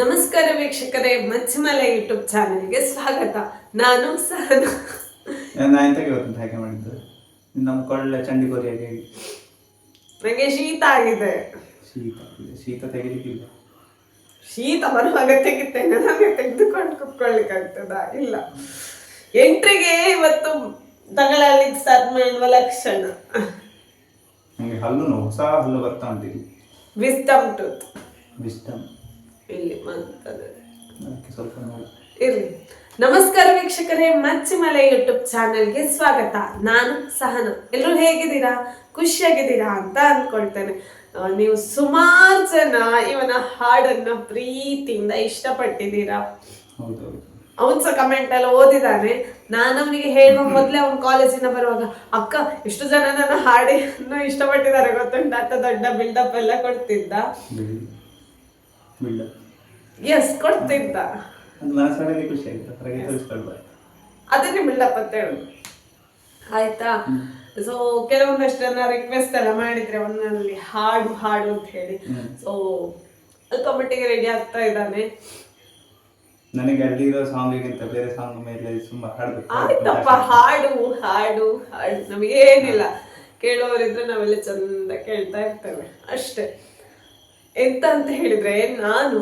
ನಮಸ್ಕಾರ ವೀಕ್ಷಕರೇ ಮಚ್ಚಮಲೆ ಯೂಟ್ಯೂಬ್ ಚಾನೆಲ್ಗೆ ಸ್ವಾಗತ. ನಾನು ಸಹನ. ನಾ ಎಂತಕ್ಕೆ ಗೊತ್ತುಂಟು ಹಾಗೆ ಮಾಡಿದ್ದು. ನಿನ್ನ ಮುಖೊಳ್ಳೆ ಚಂಡಿ ಕೊರಿಯಾಗಿ ಹೇಗೆ ನನಗೆ ಶೀತ ಆಗಿದೆ. ಶೀತ ಶೀತ ತೆಗಿಲಿಕ್ಕಿಲ್ಲ. ಶೀತ ಬರುವಾಗ ತೆಗಿತೇನೆ. ನನಗೆ ತೆಗೆದುಕೊಂಡು ಕುತ್ಕೊಳ್ಳಿಕ್ಕಾಗ್ತದ ಇಲ್ಲ. ಎಂಟ್ರಿಗೆ ಇವತ್ತು ತಗಳಲ್ಲಿ ಸ್ಟಾರ್ಟ್ ಮಾಡುವ ಲಕ್ಷಣ. ನನಗೆ ಹಲ್ಲು ನೋವು ಹೊಸ ಹಲ್ಲು ಬರ್ತಾ ಅಂತೀವಿ ವಿಸ್ಟಮ್ ಟೂತ್ ವಿಸ್ಟಮ್ ಇಲ್ಲಿ ಸ್ವಲ್ಪ ಇರ್ಲಿ. ನಮಸ್ಕಾರ ವೀಕ್ಷಕರೇ ಮಚ್ಚಿಮಲೆ ಯೂಟ್ಯೂಬ್ ಚಾನೆಲ್ಗೆ ಸ್ವಾಗತ. ನಾನು ಸಹನ. ಎಲ್ಲರೂ ಹೇಗಿದ್ದೀರಾ? ಖುಷಿಯಾಗಿದ್ದೀರಾ ಅಂತ ಅಂದ್ಕೊಳ್ತೇನೆ. ನೀವು ಸುಮಾರು ಜನ ಇವನ ಹಾಡನ್ನ ಪ್ರೀತಿಯಿಂದ ಇಷ್ಟಪಟ್ಟಿದ್ದೀರಾ? ಅವನ್ಸ ಕಮೆಂಟ್ ಎಲ್ಲ ಓದಿದ್ದಾನೆ ನಾನು ಅವನಿಗೆ ಹೇಳುವ ಮೊದಲೇ ಅವನ್ ಕಾಲೇಜಿನ ಬರುವಾಗ ಅಕ್ಕ ಎಷ್ಟು ಜನ ನನ್ನ ಹಾಡನ್ನು ಇಷ್ಟಪಟ್ಟಿದ್ದಾರೆ. ಗೊತ್ತುಂಟ? ಅಂತ ದೊಡ್ಡ ಬಿಲ್ಡಪ್ ಎಲ್ಲ ಕೊಡ್ತಿದ್ದ? ಎಸ್ ಕೊಡ್ತಿದ್ದ. ಮನಸ್ಸೊಳಗೆ ಖುಷಿ ಆಯ್ತು ಹೊರಗೆ ತೋರಿಸ್ಕೊಳ್ಬಾರ್ದು. ಅದನ್ನೇ ಬಿಲ್ಡಪ್ ಅಂತ ಹೇಳುದು ಆಯ್ತಾ? ಸೊ ಕೆಲವೊಂದಷ್ಟು ಜನ ರಿಕ್ವೆಸ್ಟ್ ಎಲ್ಲ ಮಾಡಿದ್ರೆ ಅವನಲ್ಲಿ ಹಾಡು ಹಾಡು ಅಂತ ಹೇಳಿ. ಸೊ ಅಲ್ಪ ಮಟ್ಟಿಗೆ ರೆಡಿ ಆಗ್ತಾ ಇದ್ದಾನೆ. ನನಗೆ ಅಲ್ಲಿರೋ ಸಾಂಗಿಗಿಂತ ಬೇರೆ ಸಾಂಗ್ ಮೇಲೆ ತುಂಬಾ ಹಾಡು ಆಯ್ತಪ್ಪ ಹಾಡು. ಹಾಡು ಹಾಡು ನಮಗೇನಿಲ್ಲ. ಕೇಳೋರಿದ್ರೆ ನಾವೆಲ್ಲ ಚಂದ ಕೇಳ್ತಾ ಇರ್ತೇವೆ. ಅಷ್ಟೇ. ಎಂತ ಅಂತ ಹೇಳಿದ್ರೆ ನಾನು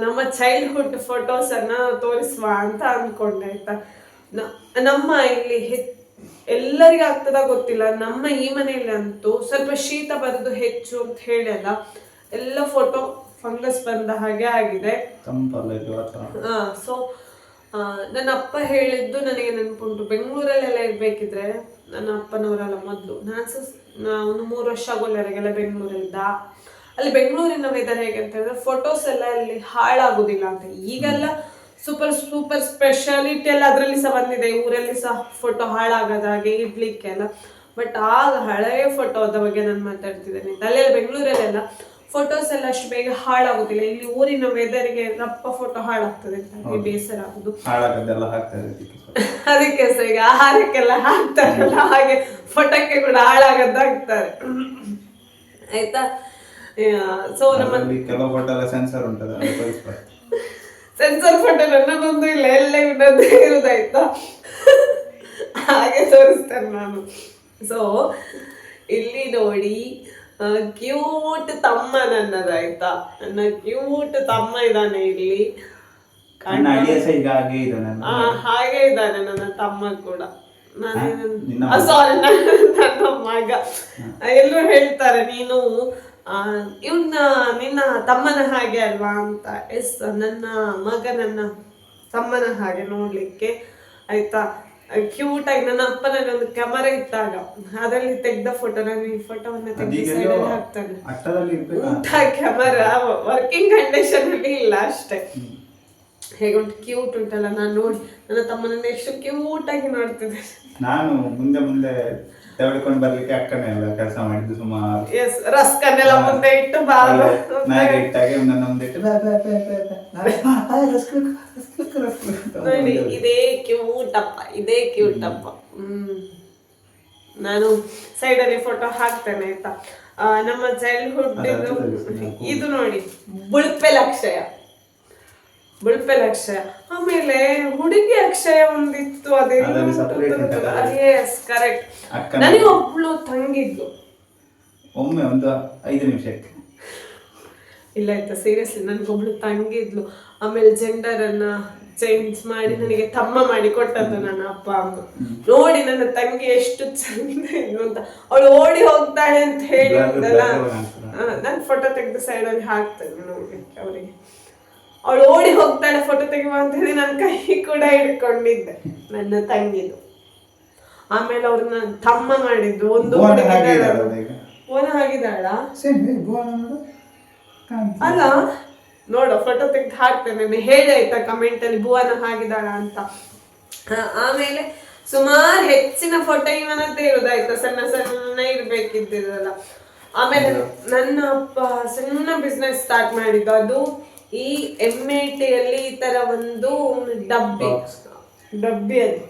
ನಮ್ಮ ಚೈಲ್ಡ್ಹುಡ್ ಫೋಟೋಸ್ ಅನ್ನ ತೋರಿಸುವ ಅಂತ ಅನ್ಕೊಂಡೆ ಆಯ್ತಾ? ನಮ್ಮ ಇಲ್ಲಿ ಹೆ- ಎಲ್ಲರಿಗೂ ಆಗ್ತದ ಗೊತ್ತಿಲ್ಲ. ನಮ್ಮ ಈ ಮನೆಯಲ್ಲಿ ಅಂತೂ ಸ್ವಲ್ಪ ಶೀತ ಬರೋದು ಹೆಚ್ಚು ಅಂತ ಹೇಳಲ್ಲ ಎಲ್ಲ ಫೋಟೋ ಫಂಗಸ್ ಬಂದ ಹಾಗೆ ಆಗಿದೆ. ಸೊ ನನ್ನ ಅಪ್ಪ ಹೇಳಿದ್ದು ನನಗೆ ನೆನಪುಂಟು. ಬೆಂಗಳೂರಲ್ಲೆಲ್ಲ ಇರ್ಬೇಕಿದ್ರೆ ನನ್ನ ಅಪ್ಪನವರೆಲ್ಲ ಮೊದಲು. ನಾನು ಸಹ ಒಂದು ಮೂರು ವರ್ಷ ಆಗೋಲ್ಲರಿಗೆಲ್ಲ ಬೆಂಗಳೂರಲ್ಲಿದ್ದ. ಅಲ್ಲಿ ಬೆಂಗಳೂರಿನ ವೆದರ್ ಹೇಗೆ ಅಂತ ಹೇಳಿದ್ರೆ ಫೋಟೋಸ್ ಎಲ್ಲ ಅಲ್ಲಿ ಹಾಳಾಗೋದಿಲ್ಲ ಅಂತ. ಈಗೆಲ್ಲ ಸೂಪರ್ ಸೂಪರ್ ಸ್ಪೆಷಾಲಿಟಿ ಎಲ್ಲ ಅದರಲ್ಲಿ ಸಹ ಬಂದಿದೆ. ಊರಲ್ಲಿ ಸಹ ಫೋಟೋ ಹಾಳಾಗದ ಹಾಗೆ ಇಡ್ಲಿಕ್ಕೆಲ್ಲ ಬಟ್ ಆಗ ಹಳೆಯ ಫೋಟೋದ ಬಗ್ಗೆ ನಾನು ಮಾತಾಡ್ತಿದ್ದೇನೆ. ಅಲ್ಲೆಲ್ಲ ಬೆಂಗಳೂರಲ್ಲೆಲ್ಲ ಫೋಟೋಸ್ ಎಲ್ಲ ಅಷ್ಟು ಬೇಗ ಹಾಳಾಗುದಿಲ್ಲ. ಇಲ್ಲಿ ಊರಿನ ವೆದರ್ಗೆ ರಪ್ಪ ಫೋಟೋ ಹಾಳಾಗ್ತದೆ ಅಂತ ಬೇಸರ ಆಗುದು. ಅದಕ್ಕೆ ಸಹ ಈಗ ಆಹಾರಕ್ಕೆಲ್ಲ ಹಾಕ್ತಾರಲ್ಲ ಹಾಗೆ ಫೋಟೋಕ್ಕೆ ಕೂಡ ಹಾಳಾಗದ್ದಾಗ್ತಾರೆ ಆಯ್ತಾ? ಸೊ ನಮ್ಮ ಕೆಲವು ಫೋಟೋ ಸೆನ್ಸರ್ ಉಂಟದ ಸೆನ್ಸರ್ ಫೋಟೋ ನನ್ನದೊಂದು ಇಲ್ಲ ಎಲ್ಲ ಇನ್ನೊಂದು ಇರುದಾಯ್ತಾ? ಹಾಗೆ ತೋರಿಸ್ತೇನೆ ನಾನು. ಸೊ ಇಲ್ಲಿ ನೋಡಿ ಕ್ಯೂಟ್ ತಮ್ಮ ನನ್ನದಾಯ್ತಾ? ನನ್ನ ಕ್ಯೂಟ್ ತಮ್ಮ ಇದ್ದಾನೆ ಇಲ್ಲಿ. ಹಾಗೆ ಇದ್ದಾನೆ ನನ್ನ ತಮ್ಮ ಕೂಡ. ನಾನು ಸಾರಿ ನನ್ನ ಮಗ. ಎಲ್ಲರೂ ಹೇಳ್ತಾರೆ ನೀನು ಇವನ್ನ ನಿನ್ನ ತಮ್ಮನ ಹಾಗೆ ಅಲ್ವಾ ಅಂತ ಎಸ್ ನನ್ನ ಮಗನನ್ನ ತಮ್ಮನ ಹಾಗೆ ನೋಡ್ಲಿಕ್ಕೆ ಆಯ್ತಾ? ಕ್ಯೂಟ್ ಆಗಿ ನನ್ನ ಅಪ್ಪನಲ್ಲಿ ಒಂದು ಕ್ಯಾಮರಾ ಇತ್ತಾಗ ಅದರಲ್ಲಿ ತೆಗ್ದ ಫೋಟೋ ನಾನು ಈ ಫೋಟೋವನ್ನ ತೆಗೆದು ಸೈಡಲ್ಲಿ ಹಾಕ್ತಾನೆ. ಕ್ಯಾಮರಾ ವರ್ಕಿಂಗ್ ಕಂಡೀಷನ್ ಅಲ್ಲಿ ಇಲ್ಲ ಅಷ್ಟೇ. ಹೇಗೆ ಉಂಟು? ಕ್ಯೂಟ್ ಉಂಟಲ್ಲ ನಾನು ನೋಡಿ ನನ್ನ ತಮ್ಮನನ್ನ ಎಷ್ಟು ಕ್ಯೂಟ್ ಆಗಿ ನೋಡ್ತಿದ್ದೆ ನಾನು ಮುಂದೆ ಮುಂದೆ ತೆವಳಿಕೊಂಡು ಬರ್ಲಿಕ್ಕೆ ಅಕ್ಕನೇ ಅಲ್ಲ ಕೆಲಸ ಮಾಡಿದ್ದು ಸುಮಾರು. ಎಸ್ ರಸ್ಕನ್ನೆಲ್ಲ ಮುಂದೆ ಇಟ್ಟು ಬಾಲ ನಾಯಿಗೆ ಇಟ್ಟಾಗೆ ನನ್ನ ಮುಂದೆ ಇಟ್ಟು ರಸ್ಕ್ ರಸ್ಕ್ ರಸ್ಕ್ ನೋಡಿ. ಇದೇ ಕ್ಯೂಟಪ್ಪ ಇದೇ ಕ್ಯೂಟಪ್ಪ ನಾನು ಹ್ಮ್. ನಾನು ಸೈಡಲ್ಲಿ ಫೋಟೋ ಹಾಕ್ತೇನೆ ಆಯ್ತಾ? ನಮ್ಮ ಚೈಲ್ಡ್ಹುಡ್ ಇದು ನೋಡಿ ಬುಳ್ಪೆ ಲಕ್ಷಯ. ಬುಳ್ಪೆ ಅಕ್ಷಯ. ಆಮೇಲೆ ಹುಡುಗಿ ಅಕ್ಷಯ ಒಂದಿತ್ತು? ಕರೆಕ್ಟ್ ನನಗೆ ಒಬ್ಳು ತಂಗಿದ್ಲು ಒಮ್ಮೆ ಒಂದು ಐದು ನಿಮಿಷಕ್ಕೆ. ಇಲ್ಲ ಆಯ್ತಾ ಸೀರಿಯಸ್ಲಿ ನನಗೊಬ್ಳು ತಂಗಿದ್ಲು. ಆಮೇಲೆ ಜೆಂಡರ್ ಅನ್ನ ಚೇಂಜ್ ಮಾಡಿ ನನಗೆ ತಮ್ಮ ಮಾಡಿ ಕೊಟ್ಟದ್ದು ನನ್ನ ಅಪ್ಪ ಅಮ್ಮ ನೋಡಿ ನನ್ನ ತಂಗಿ ಎಷ್ಟು ಚಂದ ಇದ್ಲು ಅಂತ. ಅವಳು ಓಡಿ ಹೋಗ್ತಾಳೆ ಅಂತ ಹೇಳಿದ್ದಲ್ಲ ನನ್ನ ಫೋಟೋ ತೆಗೆದು ಸೈಡಲ್ಲಿ ಹಾಕ್ತೇನೆ ನೋಡ್ಲಿಕ್ಕೆ ಅವರಿಗೆ. ಅವಳು ಓಡಿ ಹೋಗ್ತಾಳೆ ಫೋಟೋ ತೆಗೆಯುವ ಅಂತ ಹೇಳಿ ನನ್ನ ಕೈ ಕೂಡ ಹಿಡ್ಕೊಂಡಿದ್ದೆ ನನ್ನ ತಂಗಿದು. ಆಮೇಲೆ ಅವ್ರನ್ನ ತಮ್ಮ ಮಾಡಿದ್ದು ಒಂದು ಓನ ಆಗಿದ್ದಾಳ ಹಾಗಿದ್ದಾಳ. ಅಲ್ಲ ನೋಡು ಫೋಟೋ ತೆಗೆದು ಹಾಕ್ತೇನೆ ಹೇಳಿ ಆಯ್ತಾ ಕಮೆಂಟ್ ಅಲ್ಲಿ ಭುವನ ಹಾಗಿದಾಳ ಅಂತ. ಆಮೇಲೆ ಸುಮಾರು ಹೆಚ್ಚಿನ ಫೋಟೋ ಇವನದ್ದೇ ಇರೋದಾಯ್ತಾ ಸಣ್ಣ ಸಣ್ಣ ಇರ್ಬೇಕಿದ್ದಲ್ಲ ಆಮೇಲೆ ನನ್ನ ಅಪ್ಪ ಸಣ್ಣ ಬಿಸ್ನೆಸ್ ಸ್ಟಾರ್ಟ್ ಮಾಡಿದ್ದು ಅದು ಈ ಎಂ ಎ ಟಿಯಲ್ಲಿ ಈ ತರ ಒಂದು ಡಬ್ಬಿ. ಡಬ್ಬಿ ಅದು.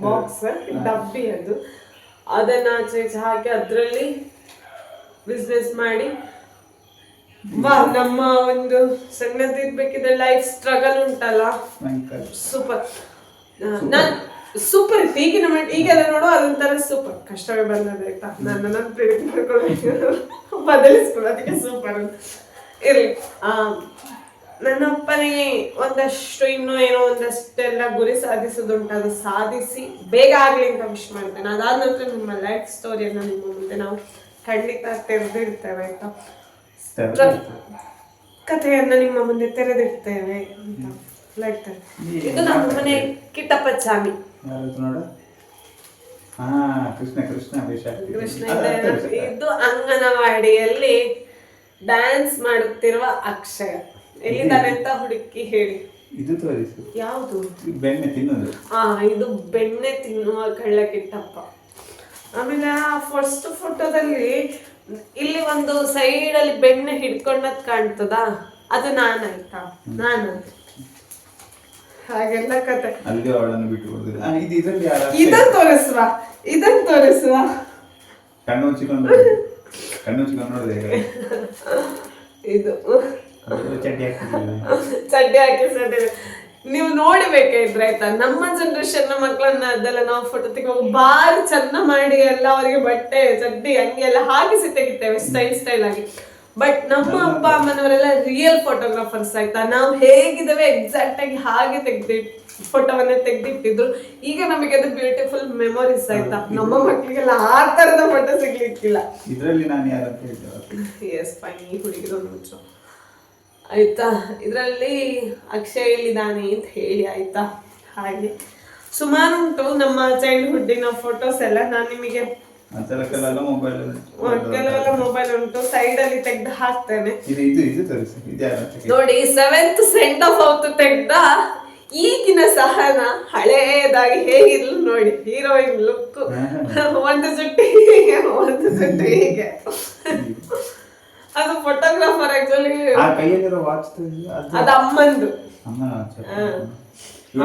ಬಾಕ್ಸ್ ಡಬ್ಬಿ ಅದು. ಅದನ್ನ ಆಚೆ ಹಾಕಿ ಅದರಲ್ಲಿ ಬಿಸ್ನೆಸ್ ಮಾಡಿ. ವಾ ನಮ್ಮ ಒಂದು ಸಣ್ಣದಿರ್ಬೇಕಿದ್ರೆ ಲೈಫ್ ಸ್ಟ್ರಗಲ್ ಉಂಟಲ್ಲ? ಸೂಪರ್ ನಾನು ಸೂಪರ್ ಇತ್ತು. ಈಗಿನ ಈಗೆಲ್ಲ ನೋಡು ಅದೊಂಥರ ಸೂಪರ್ ಕಷ್ಟವೇ ಬಂದದ ಆಯ್ತಾ? ನನ್ನ ನನ್ನ ಪ್ರೀತಿ ಮಾಡ್ಕೊಳ್ಬೇಕು ಬದಲಿಸ್ಕೊಳ್ಳೋದಕ್ಕೆ ಸೂಪರ್ ಇರ್ಲಿ. ಆ, ನನ್ನ ಅಪ್ಪನಿಗೆ ಒಂದಷ್ಟು ಇನ್ನೂ ಏನೋ ಒಂದಷ್ಟೆಲ್ಲ ಗುರಿ ಸಾಧಿಸೋದುಂಟು ಅದು ಸಾಧಿಸಿ ಬೇಗ ಆಗ್ಲಿ ಅಂತ ವಿಶ್ ಮಾಡ್ತೇನೆ. ಅದಾದ ನಂತರ ನಿಮ್ಮ ಲೈಫ್ ಸ್ಟೋರಿಯನ್ನ ನಿಮ್ಮ ಮುಂದೆ ನಾವು ಖಂಡಿತ ತೆರೆದಿಡ್ತೇವೆ ಆಯ್ತಾ ಕಥೆಯನ್ನ ನಿಮ್ಮ ಮುಂದೆ ತೆರೆದಿಡ್ತೇವೆ ಅಂತ ಇದು ನಮ್ಮ ಮನೆ ಕಿಟ್ಟಪ್ಪ ಚಾಮಿ ಕೃಷ್ಣ ಕೃಷ್ಣ. ಕೃಷ್ಣ. ಇದು ಅಂಗನವಾಡಿಯಲ್ಲಿ ಡ್ಯಾನ್ಸ್ ಮಾಡುತ್ತಿರುವ ಅಕ್ಷಯ. ಎಲ್ಲಿದ್ದಾರೆ ಅಂತ ಹುಡುಕಿ ಹೇಳಿ. ಇದು ತೋರಿಸು. ಯಾವುದು? ಬೆಣ್ಣೆ ತಿನ್ನೋದು. ಆ ಇದು ಬೆಣ್ಣೆ ತಿನ್ನುವ ಕಳ್ಳ ಕಿಟ್ಟಪ್ಪ ಆಮೇಲೆ ಆ ಫಸ್ಟ್ ಫೋಟೋದಲ್ಲಿ ಇಲ್ಲಿ ಒಂದು ಸೈಡ್ ಅಲ್ಲಿ ಬೆಣ್ಣೆ ಹಿಡ್ಕೊಂಡದ್ ಕಾಣ್ತದ? ಅದು ನಾನಾಯ್ತಾ? ನಾನು? ಹಾಗೆಲ್ಲ ಕತೆ. ಅಲ್ಲಿ ಅವಳನ್ನು ಬಿಟ್ಟು ಇದು ಇದರಲ್ಲಿ ಯಾರ? ಇದನ್ ತೋರಿಸುವ. ಇದನ್ ತೋರಿಸುವ. ಕಣ್ಣು ಮುಚ್ಚಿಕೊಂಡು ಇದು. ಚಡ್ಡಿ ಹಾಕಿ ಚಡ್ಡಿ ನೀವು ನೋಡಿಬೇಕಾಯ್ತು ಆಯ್ತಾ? ನಮ್ಮ ಜನರೇಷನ್ ಮಕ್ಕಳನ್ನ ಅದೆಲ್ಲ ನಾವು ಫೋಟೋ ತೆಗೆಯುವಾಗ ಬಾರಿ ಚಂದ ಮಾಡಿ ಎಲ್ಲ ಅವರಿಗೆ ಬಟ್ಟೆ ಚಡ್ಡಿ ಹಂಗೆ ಎಲ್ಲ ಹಾಕಿಸಿ ತೆಗಿತೇವೆ ಸ್ಟೈಲ್ ಸ್ಟೈಲ್ ಆಗಿ. ಬಟ್ ನಮ್ಮ ಅಪ್ಪ ಅಮ್ಮನವರೆಲ್ಲ ರಿಯಲ್ ಫೋಟೋಗ್ರಾಫರ್ಸ್ ಆಯ್ತಾ? ನಾವು ಹೇಗಿದ್ದೇವೆ ಎಕ್ಸಾಕ್ಟ್ ಆಗಿ ಹಾಗೆ ತೆಗ್ದಿ ಫೋಟೋವನ್ನೇ ತೆಗ್ದಿಟ್ಟಿದ್ರು. ಈಗ ನಮಗೆ ಅದು ಬ್ಯೂಟಿಫುಲ್ ಮೆಮೊರೀಸ್ ಆಯ್ತಾ? ನಮ್ಮ ಮಕ್ಕಳಿಗೆಲ್ಲ ಆ ತರದ ಫೋಟೋ ಸಿಗ್ಲಿಕ್ಕಿಲ್ಲ. ಇದರಲ್ಲಿ ನಾನು ಯಾರಂತ ಎಸ್ ಫೈನ್ ಈ ಹುಡುಗಿದೊಂದು ಮುಚ್ಚು ಆಯ್ತಾ? ಇದರಲ್ಲಿ ಅಕ್ಷಯ್ ಇಲ್ಲಿದ್ದಾನೆ ಅಂತ ಹೇಳಿ ಆಯ್ತಾ? ಹಾಗೆ. ಸುಮಾರು ಉಂಟು ನಮ್ಮ ಚೈಲ್ಡ್ಹುಡ್ಡಿನ ಫೋಟೋಸ್ ಎಲ್ಲ ನಾನು ನಿಮಗೆ ಕೆಲವೆಲ್ಲ ಮೊಬೈಲ್ ಕೆಲವೆಲ್ಲ ಮೊಬೈಲ್ ಉಂಟು ಸೈಡ್ ಅಲ್ಲಿ ತೆಗ್ದು ಹಾಕ್ತೇನೆ. ಇದು ಇದು ಇದು ತೋರಿಸು ಇದು ನೋಡಿ ಸೆವೆಂತ್ ಸೆಂಟ್ ಆಫ್ ಅವತ್ತು ತೆಗ್ದ ಈಗಿನ ಸಹನ ಹಳೇದಾಗಿ ಹೇಗಿರ್ಲು ನೋಡಿ ಹೀರೋಯಿನ್ ಲುಕ್ ಒಂದು ಸುಟ್ಟಿ ಹೀಗೆ ಒಂದು ಜುಟ್ಟಿ ಹೀಗೆ. ಅದು ಫೋಟೋಗ್ರಾಫರ್ ಆಕ್ಚುಲಿ ಆ ಕೈಯಲ್ಲಿರೋ ವಾಚ್ ಅದು ಅದು ಅಮ್ಮಂದು. ಅಮ್ಮನ ವಾಚ್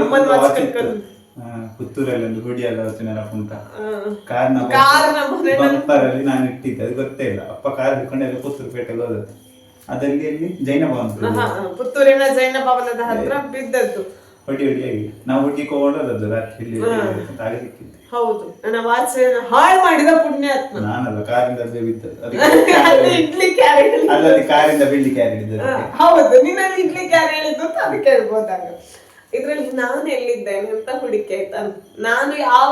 ಅಮ್ಮನ watch ಕಟ್ಕೊಂಡು. ಹಾ, ಪುತ್ತೂರಲ್ಲಿ ಒಂದು ಹುಡಿ ಎಲ್ಲ ವಚನ ನೆನಪುಂಟ. ಆ, ಕಾರ್ನ ಅಲ್ಲಿ ನಾನು ಇಟ್ಟಿದ್ದೆ ಅದು ಗೊತ್ತೇ ಇಲ್ಲ. ಅಪ್ಪ ಕಾರ್ ಹಿಡ್ಕೊಂಡೆಲ್ಲ ಪುತ್ತೂರು ಪೇಟೆಗೆ ಹೋದದ್ದು. ಅದಲ್ಲಿ ಅಲ್ಲಿ ಜೈನ ಭವನ ಪುತ್ತೂರಿನ ಜೈನ ಭವನದ ಹತ್ರ ಬಿದ್ದದ್ದು. ಹೊಡಿ ಹೊಡಿಯಾಗಿ ನಾವು ಹುಡುಗಿ ಹೋಗೋದದ್ದು ರಾತ್ರಿ ಇಲ್ಲಿ ಹಾಗೆ ಸಿಕ್ಕಿದ್ದೆ ಹೌದು. ನನ್ನ ವಾಚ್ ಹಾಳು ಮಾಡಿದ ಪುಣ್ಯಾತ್ಮ. ನಾನಲ್ಲ ಕಾರಿಂದ ಬಿದ್ದದ್ದು. ಇಡ್ಲಿ ಕ್ಯಾರಿ ಅಲ್ಲಲ್ಲಿ ಕಾರಿಂದ ಬೆಳ್ಳಿ ಕ್ಯಾರಿ ಹಾ, ಹೌದು. ನಿನ್ನಲ್ಲಿ ಇಡ್ಲಿ ಕ್ಯಾರಿ ಹೇಳಿದ್ದು ಅಂತ ಅದಕ್ಕೆ ಹೇಳ್ಬೋದಾಗ ಇದ್ರಲ್ಲಿ ನಾನು ಎಲ್ಲಿದ್ದೇನೆ ಅಂತ ಹುಡುಕಿ ಆಯ್ತಾ? ನಾನು ಯಾವ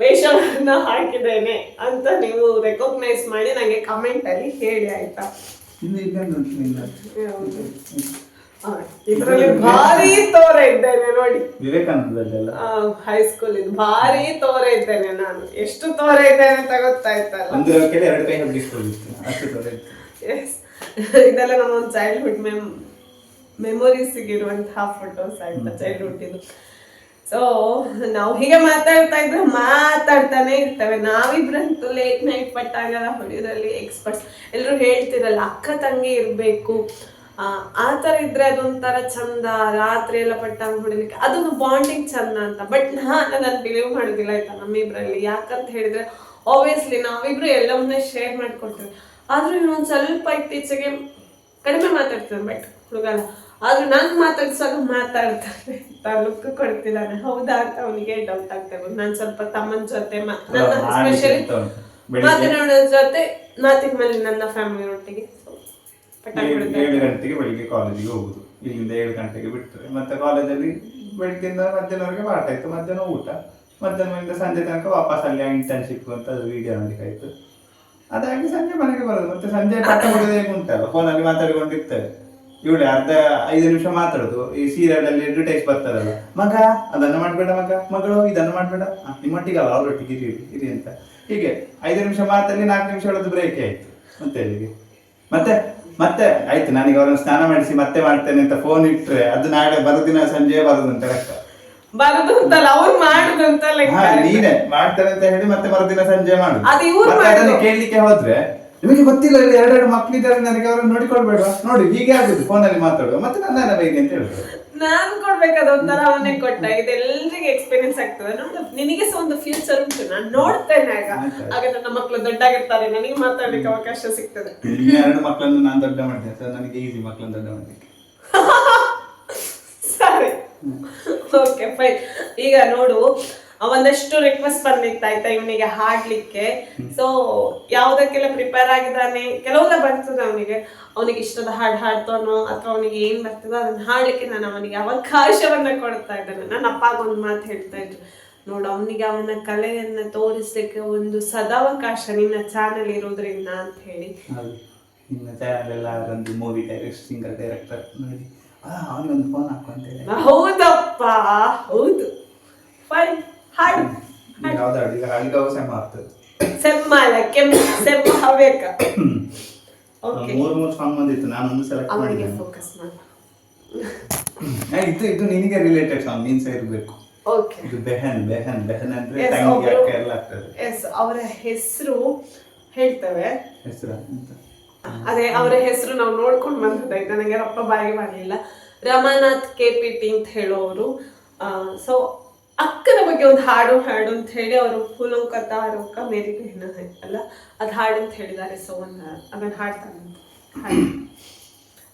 ವೇಷವನ್ನ ಹಾಕಿದ್ದೇನೆ ಅಂತ ನೀವು ರೆಕಗ್ನೈಸ್ ಮಾಡಿ ನನಗೆ ಕಮೆಂಟ್ ಅಲ್ಲಿ ಹೇಳಿ ಆಯ್ತಾ? ಇದ್ರಲ್ಲಿ ಭಾರಿ ತೋರ ಇದ್ದೇನೆ ನೋಡಿ. ವಿವೇಕಾನಂದದಲ್ಲೆಲ್ಲ? ಹೈಸ್ಕೂಲ್ ಇದು ಭಾರಿ ತೋರ ಇದ್ದೇನೆ ನಾನು. ಎಷ್ಟು ತೋರ ಇದ್ದೇನೆ ಅಂತ ಗೊತ್ತಾಯ್ತಲ್ಲ. ಇದೆಲ್ಲ ನಮ್ಮ ಒಂದು ಚೈಲ್ಡ್ಹುಡ್ ಮೆಮ್ ಮೆಮೊರೀಸಿಗೆ ಇರುವಂತಹ ಫೋಟೋಸ್ ಆಯ್ತಾ ಚೈಲ್ಡ್ಹುಡ್ ಇದು. ಸೊ ನಾವು ಹೀಗೆ ಮಾತಾಡ್ತಾ ಇದ್ರೆ ಮಾತಾಡ್ತಾನೆ ಇರ್ತವೆ. ನಾವಿಬ್ರಂತೂ ಲೇಟ್ ನೈಟ್ ಪಟ್ಟಾಗ ಹೊಡಿಯೋದ್ರಲ್ಲಿ ಎಕ್ಸ್ಪರ್ಟ್ಸ್ ಎಲ್ಲರೂ ಹೇಳ್ತಿರಲ್ಲ ಅಕ್ಕ ತಂಗಿ ಇರಬೇಕು. ಆ ಥರ ಇದ್ರೆ ಅದೊಂಥರ ಚಂದ ರಾತ್ರಿ ಎಲ್ಲ ಪಟ್ಟಾಗ ಹೊಡಿಲಿಕ್ಕೆ ಅದೊಂದು ಬಾಂಡಿಂಗ್ ಚಂದ ಅಂತ. ಬಟ್ ನಾನು ನಾನು ಬಿಲೀವ್ ಮಾಡೋದಿಲ್ಲ ಆಯ್ತಾ ನಮ್ಮಿಬ್ರಲ್ಲಿ. ಯಾಕಂತ ಹೇಳಿದ್ರೆ ಆಬ್ವಿಯಸ್ಲಿ ನಾವಿಬ್ರು ಎಲ್ಲವನ್ನೇ ಶೇರ್ ಮಾಡ್ಕೊಡ್ತೀವಿ ಆದರೂ ಇನ್ನೊಂದು ಸ್ವಲ್ಪ ಇತ್ತೀಚೆಗೆ ಕಡಿಮೆ ಮಾತಾಡ್ತೀವಿ ಬಟ್ ಹುಡುಗಲ್ಲ ಆದ್ರೂ ನಾನು ಮಾತಾಡ್ಸಾಗ ಮಾತಾಡ್ತಾರೆ. ತಾಲೂಕು ಕೊಡ್ತಿಲ್ಲ ಹೌದಾ ಅಂತ ಅವನಿಗೆ ಡೌಟ್ ಆಗ್ತದೆ ನಾನು ಸ್ವಲ್ಪ ತಮ್ಮನ ಜೊತೆ ಸ್ಪೆಷಲಿ ಅಂತ ಮಾತನಾಡೋದ್ರ ಜೊತೆ ಮಾತಿನ ಮೇಲೆ ನನ್ನ ಫ್ಯಾಮಿಲಿ ಒಟ್ಟಿಗೆ. ಏಳು ಗಂಟೆಗೆ ಬೆಳಿಗ್ಗೆ ಕಾಲೇಜಿಗೆ ಹೋಗುದು. ಇಲ್ಲಿಂದ ಏಳು ಗಂಟೆಗೆ ಬಿಟ್ಟರೆ ಮತ್ತೆ ಕಾಲೇಜಲ್ಲಿ ಬೆಳಗ್ಗೆಯಿಂದ ಮಧ್ಯಾಹ್ನವರೆಗೆ ಪಾಠ ಆಯ್ತು. ಮಧ್ಯಾಹ್ನ ಊಟ. ಮಧ್ಯಾಹ್ನದಿಂದ ಸಂಜೆ ತನಕ ವಾಪಸ್ ಅಲ್ಲಿ ಇಂಟರ್ನ್ಶಿಪ್ ಅಂತ ವಿಡಿಯೋ ನೋಡ್ಲಿಕ್ಕಾಯ್ತು ಅದಾಗಿ ಸಂಜೆ ಮನೆಗೆ ಬರೋದು. ಮತ್ತೆ ಸಂಜೆ ಪಾಠ ಮಾಡೋದು ಹೇಗೆ ಉಂಟಲ್ಲ ಫೋನಲ್ಲಿ ಮಾತಾಡಿಕೊಂಡಿರ್ತೇವೆ. ಇವಳೆ ಅರ್ಧ ಐದು ನಿಮಿಷ ಮಾತಾಡುದು. ಈ ಸೀರಿಯಲ್ ಅಲ್ಲಿ ಅಡ್ವರ್ಟೈಸ್ ಬರ್ತದಲ್ಲ ಮಗ ಅದನ್ನ ಮಾಡ್ಬೇಡ ಮಗ ಮಗಳು ಇದನ್ನ ಮಾಡ್ಬೇಡ. ನಿಮ್ಮಟ್ಟಿಗೆ ಅಲ್ಲ ಅವರೊಟ್ಟಿಗೆ ಇರಿ ಇರಿ ಅಂತ. ಹೀಗೆ ಐದು ನಿಮಿಷ ಮಾತಲ್ಲಿ ನಾಲ್ಕು ನಿಮಿಷ ಹೇಳೋದು ಬ್ರೇಕ್ ಆಯ್ತು. ಮತ್ತೆ ಅಲ್ಲಿಗೆ ಮತ್ತೆ ಮತ್ತೆ ಆಯ್ತು ನನಗೆ ಅವರನ್ನು ಸ್ನಾನ ಮಾಡಿಸಿ ಮತ್ತೆ ಮಾಡ್ತೇನೆ ಅಂತ ಫೋನ್ ಇಟ್ಟರೆ ಅದು ನಾಳೆ ಬರೋದಿನ ಸಂಜೆ ಬರೋದಂತ ಲೆಕ್ಕ. ಬರುದು ಅಂತಲ್ಲ ಅವ್ರು ಮಾಡುದು ಅಂತ ಲೆಕ್ಕ? ನೀನೆ ಮಾಡ್ತಾರೆ ಅಂತ ಹೇಳಿ ಮತ್ತೆ ಮರುದಿನ ಸಂಜೆ ಮಾಡುದು. ಕೇಳಲಿಕ್ಕೆ ಹೋದ್ರೆ ನಿಮಗೆ ಗೊತ್ತಿಲ್ಲ ಇಲ್ಲಿ ಎರಡೆರಡು ಮಕ್ಕಳಿದ್ದಾರೆ ನನಗೆ ಅವ್ರನ್ನ ನೋಡಿಕೊಳ್ಬೇಡ. ನೋಡಿ ಹೀಗೆ ಆಗುದು. ಫೋನಲ್ಲಿ ಮಾತಾಡುವ. ಮತ್ತೆ ನನ್ನ ಬೈಗೆ ಅಂತ ಹೇಳ್ತಾರೆ ನಾನು ಕೊಡ್ಬೇಕಾದ ಒಂಥರ ಅವನೇ ಕೊಟ್ಟ ಇದೆಲ್ಲರಿಗೆ ಎಕ್ಸ್ಪೀರಿಯನ್ಸ್ ಆಗ್ತದೆ. ನೋಡು ನಿನಗೆ ಸಹ ಒಂದು ಫ್ಯೂಚರ್ ಉಂಟು. ನಾನು ನೋಡ್ತೇನೆ ಆಗ. ಆಗ ನನ್ನ ಮಕ್ಕಳು ದೊಡ್ಡಾಗಿರ್ತಾರೆ. ನನಗೆ ಮಾತಾಡ್ಲಿಕ್ಕೆ ಅವಕಾಶ ಸಿಗ್ತದೆ. ಎರಡು ಮಕ್ಕಳನ್ನು ನಾನು ದೊಡ್ಡ ಮಾಡಿದೆ. ಸರ್ ನನಗೆ ಈಸಿ ಮಕ್ಕಳನ್ನು ದೊಡ್ಡ ಮಾಡಲಿಕ್ಕೆ. ಸರಿ. ಓಕೆ ಫೈನ್ ಈಗ ನೋಡು ಒಂದಷ್ಟು ರಿಕ್ವೆಸ್ಟ್ ಬಂದಿತ್ತು ಆಯ್ತಾ? ಇವನಿಗೆ ಹಾಡ್ಲಿಕ್ಕೆ. ಸೊ ಯಾವ್ದಕ್ಕೆಲ್ಲ ಪ್ರಿಪೇರ್ ಆಗಿದ್ದಾನೆ ಕೆಲವೆಲ್ಲ ಬರ್ತದೆ ಅವನಿಗೆ. ಅವನಿಗೆ ಇಷ್ಟದ ಹಾಡು ಹಾಡ್ತಾನೋ ಅಥವಾ ಅವನಿಗೆ ಏನ್ ಬರ್ತದೋ ಅದನ್ನ ಹಾಡ್ಲಿಕ್ಕೆ ನಾನು ಅವನಿಗೆ ಅವಕಾಶವನ್ನ ಕೊಡ್ತಾ ಇದ್ದೇನೆ. ನನ್ನ ಅಪ್ಪಾಗ ಒಂದು ಮಾತು ಹೇಳ್ತಾ ಇದ್ರು. ನೋಡು ಅವನಿಗೆ ಅವನ ಕಲೆಯನ್ನ ತೋರಿಸ್ಲಿಕ್ಕೆ ಒಂದು ಸದಾವಕಾಶ ನಿನ್ನ ಚಾನೆಲ್ ಇರೋದ್ರಿಂದ ಅಂತ ಹೇಳಿ. ನಿನ್ನ ಚಾನಲ್ ಎಲ್ಲ ಮೂವಿ ಡೈರೆಕ್ಟ್ ಸಿಂಗರ್ ಡೈರೆಕ್ಟರ್ ನೋಡಿ. ಅವನಿಗೊಂದು ಫೋನ್ ಹೌದಪ್ಪ ಹೌದು. ಫೈನ್ ಹಾಡು. ಯಾವ್ದಾಡು ಈಗ ಸೆಮ್ಮ ಆಗ್ತದೆ. ಸೆಮ್ಮ ಅಲ್ಲ ಕೆಮ್ಮ ಸೆಮ್ಮ ಹವ್ಯಕ. ಓಕೆ ಮೂರು ಮೂರು ಸಾಂಗ್ ಬಂದಿತ್ತು. ನಾನೊಂದು ಸೆಲೆಕ್ಟ್ ಅವನಿಗೆ ಮಾಡಿದ್ದೇನೆ. ಫೋಕಸ್ ಮಾಡ್. ಏ, ಇದು ಇದು ನಿನಗೆ ರಿಲೇಟೆಡ್ ಸಾಂಗ್ ನೀನ್ ಸಹ ಇರಬೇಕು. ಓಕೆ ಇದು ಬೆಹನ್ ಬೆಹನ್ ಬೆಹನ್ ಅಂದ್ರೆ Yes, ತಂಗಿ ಒಬ್ರು- ಅಕ್ಕ ಎಲ್ಲ ಆಗ್ತದೆ. ಎಸ್ ಅವರ ಹೆಸರು ಹೇಳ್ತೇವೆ. ಹೆಸರು ಅಂತ. ಅದೇ ಅವರ ಹೆಸರು ನಾವು ನೋಡ್ಕೊಂಡು ಬಂದದ್ದಾಯ್ತು ನನಗೆ ರಪ್ಪ ಬಾಯಿಗೆ ಬರಲಿಲ್ಲ ರಮಾನಾಥ್ ಕೆ ಪಿ ಟಿ ಅಂತ ಹೇಳೋರು ಸೊ ಅಕ್ಕನ ಬಗ್ಗೆ ಒಂದು ಹಾಡು ಹಾಡು ಅಂತ ಹೇಳಿ ಅವರು ಫುಲಂ ಕಥಾ ರೊಕ್ಕ ಮೇರಿ ಬೆಹನ ಹೈ ಅಲ್ಲ ಅದು ಹಾಡು ಅಂತ ಹೇಳಿದ್ದಾರೆ ಸೊ ಒಂದು ಅದನ್ನು ಹಾಡ್ತಾನೆ ಹಾಡು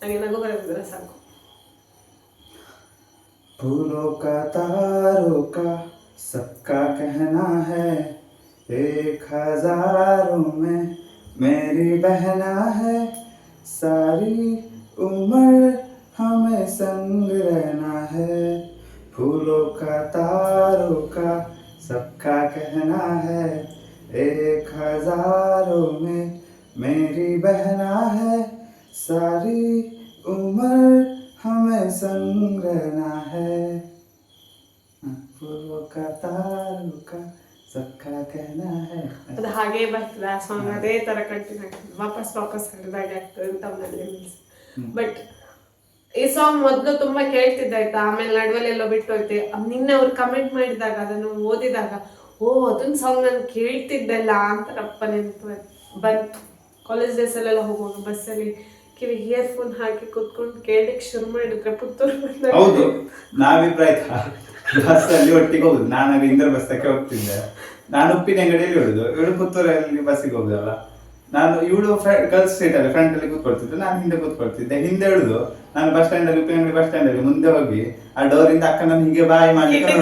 ನನಗೆ ನಗು ಬರೋದಿದ್ರೆ ಸಾಕು फूलों का तारों का सबका कहना है एक हजारों में मेरी बहना है सारी उम्र हमें संग रहना है फूलों का तारों का सबका कहना है एक हजारों में मेरी बहना है सारी उम्र हमें संग रहना है फूलों का तारों का सबका कहना है ಅದು ಹಾಗೇ ಬರ್ತದೆ ಆ ಸಾಂಗ್ ಅದೇ ತರ ಕಂಟಿನ್ಯೂ ಆಗ್ತದೆ ವಾಪಸ್ ವಾಪಸ್ ಹಿಡಿದಾಗ ಆಗ್ತದೆ ಅಂತ ಅವನಲ್ಲಿ ಬಟ್ ಈ ಸಾಂಗ್ ಮೊದಲು ತುಂಬಾ ಕೇಳ್ತಿದ್ದೆ ಆಯ್ತಾ? ಆಮೇಲೆ ನಡುವಲ್ಲೆಲ್ಲೋ ಬಿಟ್ಟು ಹೋಯ್ತೆ ಅದ್ ನಿನ್ನೆ ಅವ್ರು ಕಮೆಂಟ್ ಮಾಡಿದಾಗ, ಅದನ್ನು ಓದಿದಾಗ, ಓ ಅದನ್ನ ಸಾಂಗ್ ನಾನು ಕೇಳ್ತಿದ್ದೆಲ್ಲ ಅಂತ ರಪ್ಪ ನೆನಪು ಬಂತು ಕಾಲೇಜ್ ಡೇಸಲ್ಲೆಲ್ಲ ಹೋಗುವಾಗ ಬಸ್ಸಲ್ಲಿ ಕಿವಿ ಇಯರ್ಫೋನ್ ಹಾಕಿ ಕುತ್ಕೊಂಡು ಕೇಳಕ್ ಶುರು ಮಾಡಿದ್ರೆ ಪುತ್ತೂರು ಹೌದು ನಾವಿಬ್ರು ಬಸ್ ಅಲ್ಲಿ ಒಟ್ಟಿಗೆ ಹೋಗುದು. ನಾನು ಇಂದ್ರ ಬಸ್ತಕ್ಕೆ ಹೋಗ್ತಿದ್ದೆ. ನಾನು ಉಪ್ಪಿನ ಅಂಗಡಿಯಲ್ಲಿ ಹೋಗುದು ಇವಳು ಪುತ್ತೂರಲ್ಲಿ ಬಸ್ಸಿಗೆ ಹೋಗುದಲ್ಲ ನಾನು ಇವಳು ಗರ್ಲ್ಸ್ ಸೀಟ್ ಅಲ್ಲಿ ಫ್ರಂಟ್ ಅಲ್ಲಿ ಕೂತ್ಕೊಳ್ತಿದ್ದೆ ನಾನು ಹಿಂದೆ ಕೂತ್ಕೊಳ್ತಿದ್ದೆ. ಹಿಂದೆ ಹಿಡಿದು ನಾನು ಬಸ್ ಸ್ಟ್ಯಾಂಡ್ ಅಲ್ಲಿ ಉಪ್ಪಿನಂಗಡಿ ಬಸ್ ಸ್ಟ್ಯಾಂಡ್ ಅಲ್ಲಿ ಮುಂದೆ ಹೋಗಿ ಆ ಡೋರ್ ಇಂದ ಅಕ್ಕ ನಾನು ಹೀಗೆ ಬಾಯಿ ಮಾಡ್ಲಿಕ್ಕೆ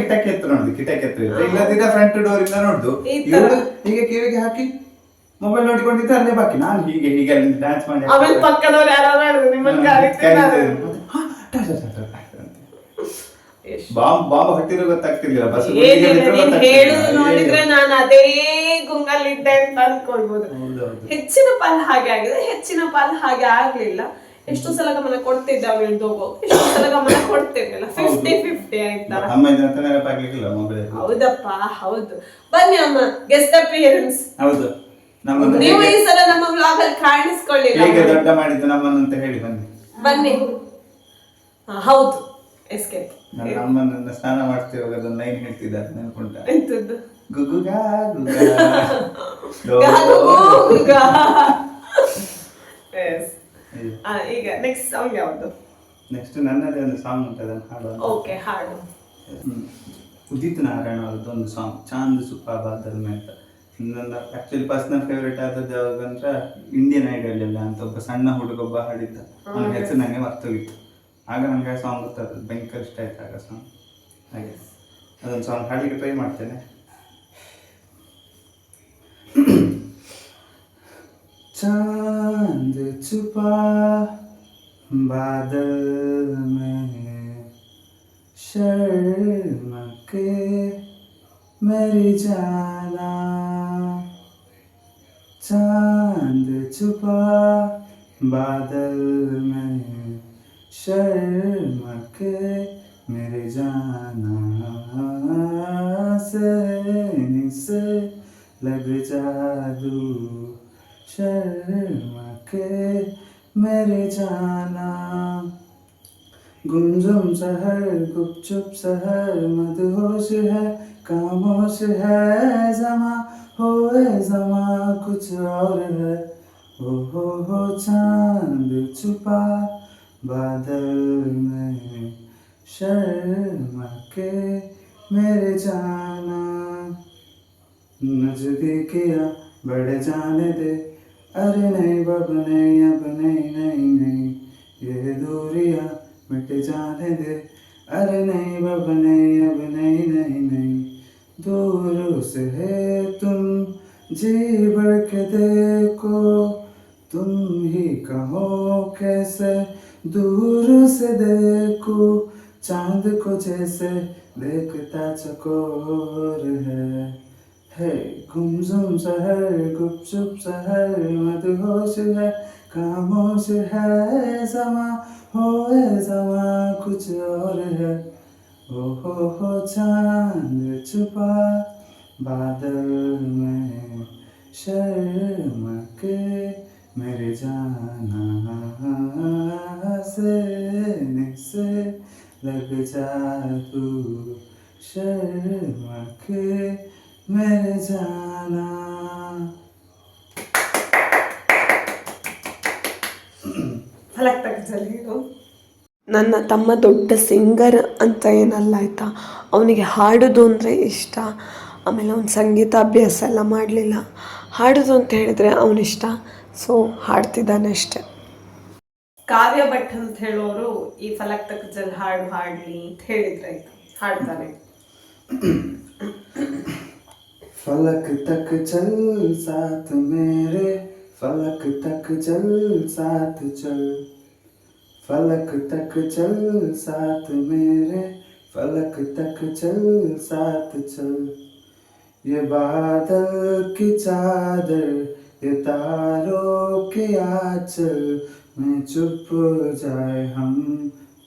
ಕಿಟಕಿ ಎತ್ತ ನೋಡುದು. ಕಿಟಕಿ ಹತ್ರ ಇಲ್ಲದಿದ್ದ ಫ್ರಂಟ್ ಡೋರ್ ಇಂದ ನೋಡುದು. ಇವಳು ಹೀಗೆ ಕಿವಿಗೆ ಹಾಕಿ ಮೊಬೈಲ್ ನೋಡಿಕೊಂಡು ಅಲ್ಲೇ ಬಾಕಿ. ನಾನು ಹೀಗೆ ಹೀಗೆ ಅಲ್ಲಿ ಡ್ಯಾನ್ಸ್ ಮಾಡಿ ಆಮೇಲೆ ಪಕ್ಕದವ್ರು ಯಾರು ಹೇಳಿದ್ರು ನಿಮ್ಮನ್ನ ಕರೀತಿದ್ದಾರೆ ಎಷ್ಟು ಬಾಂಬ್ ಬಾಂಬ್ ಹಟ್ಟಿರೋ ಗೊತ್ತಾಗ್ತಿರ್ಲಿಲ್ಲ. ಬಸ್ ಹೇಳುದು ನೋಡಿದ್ರೆ ನಾನು ಅದೇ ಗುಂಗಲ್ಲಿದ್ದೆ ಅಂತ ಅನ್ಕೊಳ್ಬಹುದು ಹೆಚ್ಚಿನ ಪಾಲ್ ಹಾಗೆ ಆಗಿದೆ. ಹೆಚ್ಚಿನ ಪಾಲ್ ಹಾಗೆ ಆಗ್ಲಿಲ್ಲ. ಎಷ್ಟು ಸಲ ಗಮನ ಕೊಡ್ತಿದ್ದೆ ಅವ್ರು ಹೋಗೋ ಎಷ್ಟು ಸಲ ಗಮನ ಕೊಡ್ತಿರ್ಲಿಲ್ಲ. ಫಿಫ್ಟಿ ಫಿಫ್ಟಿ ಮೊಬೈಲ್ ಹೌದಪ್ಪ ಹೌದು. ಬನ್ನಿ ಅಮ್ಮ ಗೆಸ್ಟ್ ಅಪಿಯರೆನ್ಸ್ ಹೌದು. ನೀವು ಈ ಸಲ ನಮ್ಮ ವ್ಲಾಗ್ ಅಲ್ಲಿ ಹೇಗೆ ಕಾಣಿಸ್ಕೊಳ್ಳಿಲ್ಲ ದೊಡ್ಡ ಮಾಡಿದ್ದು ನಮ್ಮನ್ನು ಅಂತ ಹೇಳಿ ಬನ್ನಿ. ಬನ್ನಿ. ಹೌದು. ಎಸ್ಕೇಪ್ ನನ್ನ ಅಮ್ಮನನ್ನ ಸ್ನಾನ ಮಾಡ್ತಿರುವಾಗ ಅದನ್ನ ಲೈನ್ ಹೇಳ್ತಿದ್ದಾರೆ ನೆನ್ಕೊಂಡ ಎಂತದ್ದು? ಗುಗುಗಾ ಗುಗಾ ಈಗ ನೆಕ್ಸ್ಟ್ ಸಾಂಗ್ ಯಾವುದು? ನೆಕ್ಸ್ಟ್ ನನ್ನದೇ ಒಂದು ಸಾಂಗ್ ಉಂಟು ಅದನ್ನು ಹಾಡುವ ಓಕೆ ಹಾಡು. ಉದಿತ್ ನಾರಾಯಣ ಅವ್ರದ್ದು ಒಂದು ಸಾಂಗ್ ಚಾಂದ್ ಸುಪಾಬಾದಲ್ ಅಂತ. ನನ್ನ ಆಕ್ಚುಲಿ ಪರ್ಸನಲ್ ಫೇವ್ರೇಟ್ ಆದದ್ದು ಯಾವಾಗಂದ್ರೆ ಇಂಡಿಯನ್ ಐಡಲ್ ಎಲ್ಲ ಅಂತ ಒಬ್ಬ ಸಣ್ಣ ಹುಡುಗೊಬ್ಬ ಹಾಡಿದ್ದ. ಅವನ ಹೆಸರು ನನಗೆ ಮರ್ತೋಗಿತ್ತು. ಆಗ ನನಗೆ ಆ ಸಾಂಗ್ ಗೊತ್ತಾದ ಭಯಂಕರ ಇಷ್ಟ ಆಯ್ತು ಆಗ ಸಾಂಗ್ ಹಾಗೆ ಅದೊಂದು ಸಾಂಗ್ ಹಾಡಲಿಕ್ಕೆ ಟ್ರೈ ಮಾಡ್ತೇನೆ चांद छुपा बादल में शर्म के मेरी जाना चांद छुपा बादल में शर्म के मेरे जाना से से लग जादू। शर्म के मेरे जाना। गुमजुम सहर, गुपचुप सहर, मदहोश है, खामोश है, जमा होए जमा, कुछ और है। ओ हो हो चाँद छुपा बादल में शर्मा के मेरे जाना। नजदीकिया बढ़ जाने दे। अरे नहीं, बब नहीं, अब नहीं नहीं नहीं। ये दूरियाँ मिट जाने दे। अरे नहीं, बब नहीं, अब नहीं नहीं नहीं। दूर से है तुम जी बढ़ के देखो। तुम ही कहो कैसे दूर से देखो, चाँद को जैसे देखता चकोर है। है गुमसुम सहर गुपचुप सहर मदहोश है, खामोश है, समा हो समा कुछ और है। ओ हो हो, चाँद छुपा बादल में, शर्म के मेरे जाना से से लग जा तू शर्मा के मेरे जाना ಫಲಕ್ ತಗ್ಜಲ್ ಹೇಳು ನನ್ನ ತಮ್ಮ ದೊಡ್ಡ ಸಿಂಗರ್ ಅಂತ ಏನಲ್ಲ ಆಯಿತಾ ಅವನಿಗೆ ಹಾಡೋದು ಅಂದರೆ ಇಷ್ಟ ಆಮೇಲೆ ಅವ್ನು ಸಂಗೀತ ಅಭ್ಯಾಸ ಎಲ್ಲ ಮಾಡಲಿಲ್ಲ ಹಾಡೋದು ಅಂತ ಹೇಳಿದರೆ ಅವನಿಷ್ಟ ಸೊ ಹಾಡ್ತಿದ್ದಾನೆ ಅಷ್ಟೆ ಕಾವ್ಯ ಭಟ್ ಅಂತ ಹೇಳೋರು ಈ ಫಲಕ್ ತಗ್ಜಲ್ ಹಾಡು ಹಾಡಲಿ ಅಂತ ಹೇಳಿದ್ರೆ ಆಯ್ತು ಹಾಡ್ತಾನೆ फलक तक चल साथ मेरे फलक तक चल साथ चल फलक तक चल साथ मेरे फलक तक चल साथ चल ये बादल की चादर ये तारों की आंचल में चुप जाए हम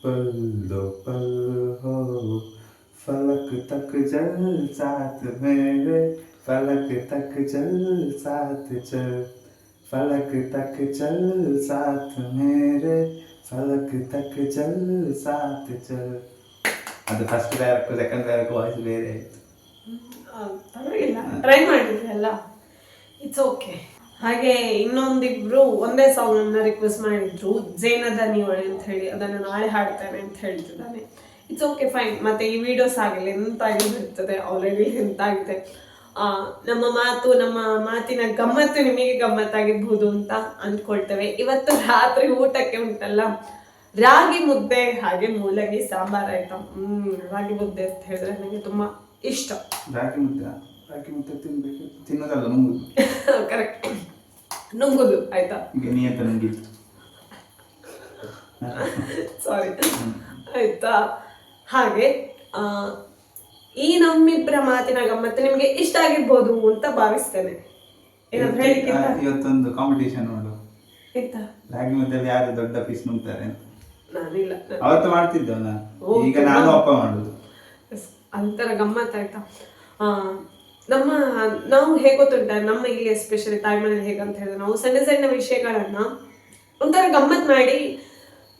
पल दो पल हो फलक तक चल साथ मेरे फलक तक चल साथ चल फलक तक चल साथ मेरे फलक तक चल साथ चल ಅದು first barrack second barrack voice ಬೇರೆ ಆಯ್ತು ಆ, ಪರವಾಗಿಲ್ಲ ಟ್ರೈ ಮಾಡಿದ್ರಿ ಅಲ್ಲ ಇಟ್ಸ್ ಓಕೆ ಹಾಗೆ ಇನ್ನೊಂದಿಬ್ರು ಒಂದೇ ಸಾಂಗ್ ಅನ್ನ ರಿಕ್ವೆಸ್ಟ್ ಮಾಡಿದ್ರು. ಜೇನದ ನೀವಳೆ ಅಂತ ಹೇಳಿ, ಅದನ್ನ ನಾಳೆ ಹಾಡ್ತೇನೆ ಅಂತ ಹೇಳ್ತಿದ್ದಾನೆ ಇಟ್ಸ್ ಓಕೆ ಫೈನ್ ಮತ್ತೆ ಈ ವಿಡಿಯೋಸ್ ಆಗಲಿ ಎಂತಾಗಿ ಬಿಡ್ತದೆ ಆಲ್ರೆಡಿ ಎಂತಾಗಿದೆ. ನಮ್ಮ ಮಾತು, ನಮ್ಮ ಮಾತಿನ ಗಮ್ಮತ್ತು ನಿಮಗೆ ಗಮ್ಮತ್ತಾಗಿರ್ಬೋದು ಅಂತ ಅಂದ್ಕೊಳ್ತೇವೆ. ಇವತ್ತು ರಾತ್ರಿ ಊಟಕ್ಕೆ ಉಂಟಲ್ಲ, ರಾಗಿ ಮುದ್ದೆ, ಹಾಗೆ ಮೂಲಗಿ ಸಾಂಬಾರ್ ಆಯ್ತಾ? ಹ್ಮ್, ರಾಗಿ ಮುದ್ದೆ ಅಂತ ಹೇಳಿದ್ರೆ ನನಗೆ ತುಂಬಾ ಇಷ್ಟ. ರಾಗಿ ಮುದ್ದೆ? ರಾಗಿ ಮುದ್ದೆ ತಿನ್ಬೇಕು. ತಿನ್ನೋದಲ್ಲ ನುಂಗುದು. ಕರೆಕ್ಟ್ ನುಂಗುದು ಆಯ್ತಾ? ಈಗ ನೀ ಅಂತ ನುಂಗಿದ್ದು ಸಾರಿ ಆಯ್ತಾ? ಹಾಗೆ ಈ ನಮ್ಮಿಬ್ಬರ ಮಾತಿನ ಗಮ್ಮತ್ತು ನಿಮಗೆ ಇಷ್ಟ ಆಗಿರ್ಬೋದು ಅಂತ ಭಾವಿಸ್ತೇನೆ. ಏನಾದ್ರು ಹೇಳಿಕ್ಕಿಂತ ಇವತ್ತೊಂದು ಕಾಂಪಿಟೇಷನ್ ನೋಡು. ಎಂತ ರಾಗಿ ಮುದ್ದಲ್ಲಿ ಯಾರು ದೊಡ್ಡ ಪೀಸ್ ನುಂಗ್ತಾರೆ ಅಂತ. ನಾನಿಲ್ಲ. ಅವತ್ತು ಮಾಡ್ತಿದ್ದೆವು ನಾನು ಈಗ ನಾನು ಅಪ್ಪ ಮಾಡುದು. ಅಂತರ ಗಮ್ಮತ್ತಾಯ್ತಾ? ನಮ್ಮ ನಾವು ಹೇಗೆ ಗೊತ್ತುಂಟ ನಮ್ಮ ಇಲ್ಲಿ ಎಸ್ಪೆಷಲಿ ತಾಯ್ಮನೇಲಿ ಹೇಗಂತ ಹೇಳಿದ್ರೆ ನಾವು ಸಣ್ಣ ಸಣ್ಣ ವಿಷಯಗಳನ್ನ ಒಂಥರ ಗಮ್ಮತ್ ಮಾಡಿ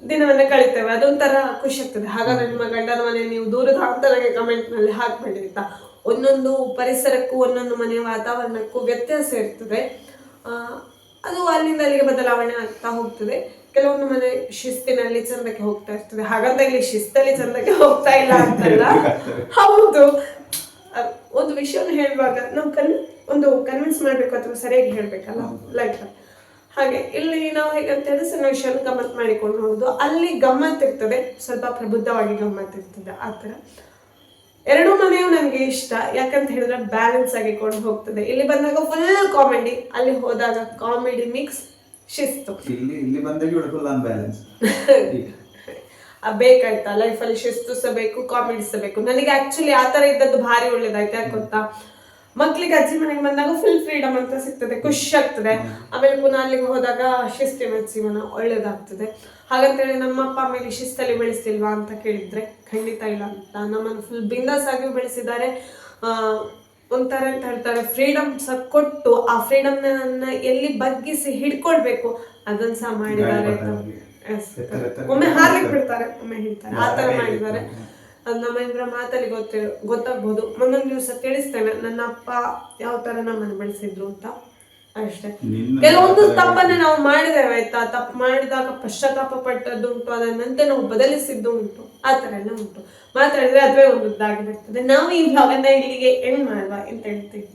ದಿನವನ್ನ ಕಳಿತೇವೆ. ಅದೊಂಥರ ಖುಷಿ ಆಗ್ತದೆ. ಹಾಗಾದ್ರೆ ನಿಮ್ಮ ಗಂಡನ ಮನೆ ನೀವು ದೂರದ ಅಂತರಗೆ ಕಮೆಂಟ್ನಲ್ಲಿ ಹಾಕ್ಬೇಡಿ ಅಂತ ಒಂದೊಂದು ಪರಿಸರಕ್ಕೂ ಒಂದೊಂದು ಮನೆಯ ವಾತಾವರಣಕ್ಕೂ ವ್ಯತ್ಯಾಸ ಇರ್ತದೆ. ಅದು ಅಲ್ಲಿಂದ ಅಲ್ಲಿಗೆ ಬದಲಾವಣೆ ಆಗ್ತಾ ಹೋಗ್ತದೆ. ಕೆಲವೊಂದು ಮನೆ ಶಿಸ್ತಿನಲ್ಲಿ ಚಂದಕ್ಕೆ ಹೋಗ್ತಾ ಇರ್ತದೆ. ಹಾಗಂತ ಇಲ್ಲಿ ಶಿಸ್ತಲ್ಲಿ ಚಂದಕ್ಕೆ ಹೋಗ್ತಾ ಇಲ್ಲ ಅಂತಲ್ಲ? ಹೌದು. ಒಂದು ವಿಷಯವನ್ನು ಹೇಳುವಾಗ ನಾವು ಕನ್ ಒಂದು ಕನ್ವಿನ್ಸ್ ಮಾಡಬೇಕು ಅಥವಾ ಸರಿಯಾಗಿ ಹೇಳಬೇಕಲ್ಲ ಲೈಕ್ ಹಾಗೆ ಇಲ್ಲಿ ನಾವು ಹೇಗಂತ ಹೇಳಿದ್ರೆ ನಾವು ವಿಷಯ ಗಮ್ಮತ್ ಮಾಡಿಕೊಂಡು ಹೋಗೋದು ಅಲ್ಲಿ ಗಮ್ಮತ್ ಇರ್ತದೆ ಸ್ವಲ್ಪ ಪ್ರಬುದ್ಧವಾಗಿ ಗಮ್ಮತ್ ಇರ್ತದೆ ಆ ಥರ. ಎರಡು ಮನೆಯು ನನಗೆ ಇಷ್ಟ ಯಾಕಂತ ಹೇಳಿದ್ರೆ ಬ್ಯಾಲೆನ್ಸ್ ಆಗಿ ಕೊಂಡು ಹೋಗ್ತದೆ. ಇಲ್ಲಿ ಬಂದಾಗ ಫುಲ್ ಕಾಮಿಡಿ ಅಲ್ಲಿ ಹೋದಾಗ ಕಾಮಿಡಿ ಮಿಕ್ಸ್ ಶಿಸ್ತು. ಇಲ್ಲಿ ಇಲ್ಲಿ ಬಂದಾಗ ಬ್ಯಾಲೆನ್ಸ್ ಬೇಕಾಯ್ತಾ ಲೈಫಲ್ಲಿ ಶಿಸ್ತು ಸಹ ಬೇಕು ಬೇಕು. ನನಗೆ ಆಕ್ಚುಲಿ ಆ ಥರ ಇದ್ದದ್ದು ಭಾರಿ ಒಳ್ಳೇದಾಯ್ತು, ಯಾಕೆ ಗೊತ್ತಾ? ಮಕ್ಳಿಗೆ ಅಜ್ಜಿ ಮನೆಗೆ ಬಂದಾಗ ಫುಲ್ ಫ್ರೀಡಮ್ ಅಂತ ಸಿಗ್ತದೆ, ಖುಷಿ ಆಗ್ತದೆ. ಆಮೇಲೆ ಪುನಃ ಅಲ್ಲಿಗೆ ಹೋದಾಗ ಶಿಸ್ತಿನ ಜೀವನ ಒಳ್ಳೇದಾಗ್ತದೆ. ಹಾಗಂತೇಳಿ ನಮ್ಮ ಅಪ್ಪ ಆಮೇಲೆ ಶಿಸ್ತಲ್ಲಿ ಬೆಳೆಸ್ತಿಲ್ವಾ ಅಂತ ಕೇಳಿದ್ರೆ, ಖಂಡಿತ ಇಲ್ಲ ಅಂತ. ನಮ್ಮನ್ನು ಫುಲ್ ಬಿಂದಾಸ್ ಆಗಿ ಬೆಳೆಸಿದ್ದಾರೆ. ಒಂಥರ ಅಂತ ಹೇಳ್ತಾರೆ ಫ್ರೀಡಮ್ ಸಹ ಕೊಟ್ಟು ಆ ಫ್ರೀಡಮ್ನ ಎಲ್ಲಿ ಬಗ್ಗಿಸಿ ಹಿಡ್ಕೊಳ್ಬೇಕು, ಅದನ್ನ ಸಹ ಮಾಡಿದ್ದಾರೆ ಒಮ್ಮೆ ಹಾರ್ಲಿಕ್ಕೆ ಬಿಡ್ತಾರೆ ಒಮ್ಮೆ ಹೇಳ್ತಾರೆ. ಆ ತರ ಮಾಡಿದ್ದಾರೆ. ಅದು ನಮ್ಮ ಇಬ್ಬರ ಮಾತಲ್ಲಿ ಗೊತ್ತ ಗೊತ್ತಾಗ್ಬೋದು. ಒಂದೊಂದು ದಿವಸ ತಿಳಿಸ್ತೇನೆ ನನ್ನ ಅಪ್ಪ ಯಾವ ತರ ನಮ್ಮನ್ನು ಬೆಳೆಸಿದ್ರು ಅಂತ. ಅಷ್ಟೇ. ಕೆಲವೊಂದು ತಪ್ಪನ್ನ ನಾವು ಮಾಡಿದ್ದೇವೆ ಆಯ್ತಾ? ತಪ್ಪು ಮಾಡಿದಾಗ ಪಶ್ಚಾತ್ತಾಪ ಪಟ್ಟದ್ದು ಉಂಟು ಅದನ್ನಂತೆ ನಾವು ಬದಲಿಸಿದ್ದು ಉಂಟು. ಆ ಥರ ಎಲ್ಲ ಉಂಟು. ಮಾತಾಡಿದ್ರೆ ಅದುವೇ ಒಂದು ಇದಾಗಿರ್ತದೆ. ನಾವು ಈ vlog ಇಲ್ಲಿಗೆ ಎಂಡ್ ಮಾಡುವ ಅಂತ ಹೇಳ್ತೀವಿ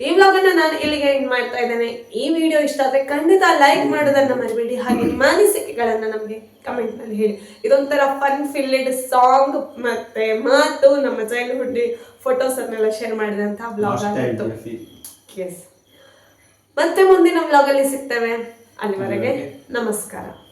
ಈ ವ್ಲಾಗ್ ಅನ್ನ ನಾನು ಇಲ್ಲಿಗೆ ಎಂಡ್ ಮಾಡ್ತಾ ಇದ್ದೇನೆ. ಈ ವಿಡಿಯೋ ಇಷ್ಟ ಆದ್ರೆ ಖಂಡಿತ ಲೈಕ್ ಮಾಡೋದನ್ನ ಮರಿಬೇಡಿ. ಹಾಗೆ ನಿಮ್ಮ ಅನಿಸಿಕೆಗಳನ್ನ ನಮಗೆ ಕಮೆಂಟ್ನಲ್ಲಿ ಹೇಳಿ. ಇದೊಂಥರ ಫನ್ ಫಿಲ್ಡ್ ಸಾಂಗ್ ಮತ್ತೆ ಮಾತು ನಮ್ಮ ಚೈಲ್ಡ್ಹುಡ್ ಫೋಟೋಸ್ ಅನ್ನೆಲ್ಲ ಶೇರ್ ಮಾಡಿದಂತಹ ಬ್ಲಾಗ್ ಆಗಿತ್ತು. ಎಸ್ ಮತ್ತೆ ಮುಂದಿನ ಬ್ಲಾಗ್ ಅಲ್ಲಿ ಸಿಗ್ತೇವೆ. ಅಲ್ಲಿವರೆಗೆ. ನಮಸ್ಕಾರ.